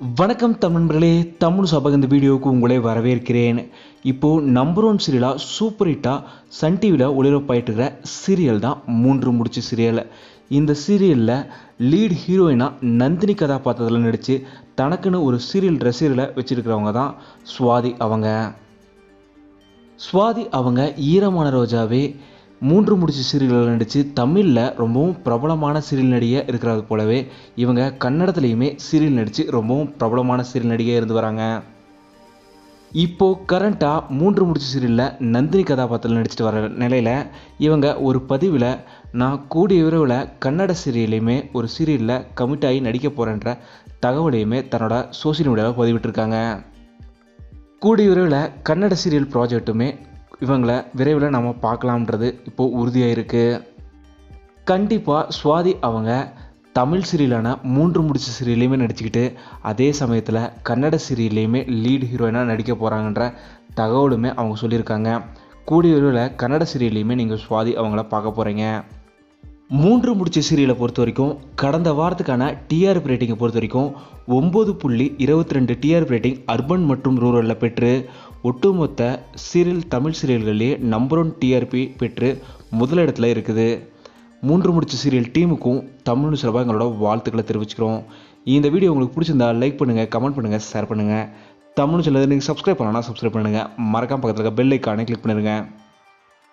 வணக்கம் தமிழ் தமிழ் சபக இந்த வீடியோவுக்கு உங்களை வரவேற்கிறேன். இப்போது நம்பர் ஒன் சீரியலாக சூப்பர் ஹிட்டாக சன் டிவியில் ஒளிபரப்பாயிட்டு இருக்கிற சீரியல் தான் மூன்று முடிச்சு சீரியல் இந்த சீரியலில் லீட் ஹீரோயினாக நந்தினி கதாபாத்திரத்தில் நடித்து தனக்குன்னு ஒரு சீரியல் ரசிகர்களை வச்சுருக்கிறவங்க தான் சுவாதி அவங்க. சுவாதி அவங்க ஈரமான ரோஜாவே மூன்று முடிச்சு சீரியல்களில் நடித்து தமிழில் ரொம்பவும் பிரபலமான சீரியல் நடிகை இருக்கிறது போலவே இவங்க கன்னடத்துலேயுமே சீரியல் நடித்து ரொம்பவும் பிரபலமான சீரியல் நடிகையாக இருந்து வராங்க. இப்போது கரண்ட்டாக மூன்று முடிச்சு சீரியலில் நந்தினி கதாபாத்திரம் நடிச்சிட்டு வர நிலையில் இவங்க ஒரு பதிவில் நான் கூடிய விரைவில் கன்னட சீரியல்லையுமே ஒரு சீரியலில் கமிட் ஆகி நடிக்க போகிறேன்ற தகவலையுமே தன்னோட சோசியல் மீடியாவில் பதிவிட்டிருக்காங்க. கூடிய விரைவில் கன்னட சீரியல் ப்ராஜெக்ட்டுமே இவங்களை விரைவில் நம்ம பார்க்கலாம்ன்றது இப்போது உறுதியாக இருக்குது கண்டிப்பாக சுவாதி அவங்க தமிழ் சீரியலான மூன்று முடிச்ச சீரியல்லையுமே நடிச்சுக்கிட்டு அதே சமயத்தில் கன்னட சீரியல்லையுமே லீட் ஹீரோயினாக நடிக்க போகிறாங்கன்ற தகவலுமே அவங்க சொல்லியிருக்காங்க. கூடிய விரைவில் கன்னட சீரியல்லையுமே நீங்கள் சுவாதி அவங்கள பார்க்க போகிறீங்க மூன்று முடிச்ச சீரியலை பொறுத்த வரைக்கும் கடந்த வாரத்துக்கான டிஆர்பி ரேட்டிங்கை பொறுத்த வரைக்கும் ஒம்பது புள்ளி இருபத்தி ரெண்டு டிஆர்பி ரேட்டிங் அர்பன் மற்றும் ரூரலில் பெற்று ஒட்டுமொத்த சீரியல் தமிழ் சீரியல்களிலே நம்பர் ஒன் டிஆர்பி பெற்று முதலிடத்தில் இருக்குது. மூன்று முடிச்ச சீரியல் டீமுக்கும் தமிழ் சிறப்பாக எங்களோட வாழ்த்துக்களை தெரிவிச்சுக்கிறோம். இந்த வீடியோ உங்களுக்கு பிடிச்சிருந்தா லைக் பண்ணுங்கள் கமெண்ட் பண்ணுங்கள் ஷேர் பண்ணுங்கள் தமிழ் சிலது நீங்கள் சப்ஸ்கிரைப் பண்ணலாம் சப்ஸ்கிரைப் பண்ணுங்கள் மறக்காம பக்கத்தில் இருக்க பெல் ஐக்கானே கிளிக் பண்ணிடுங்க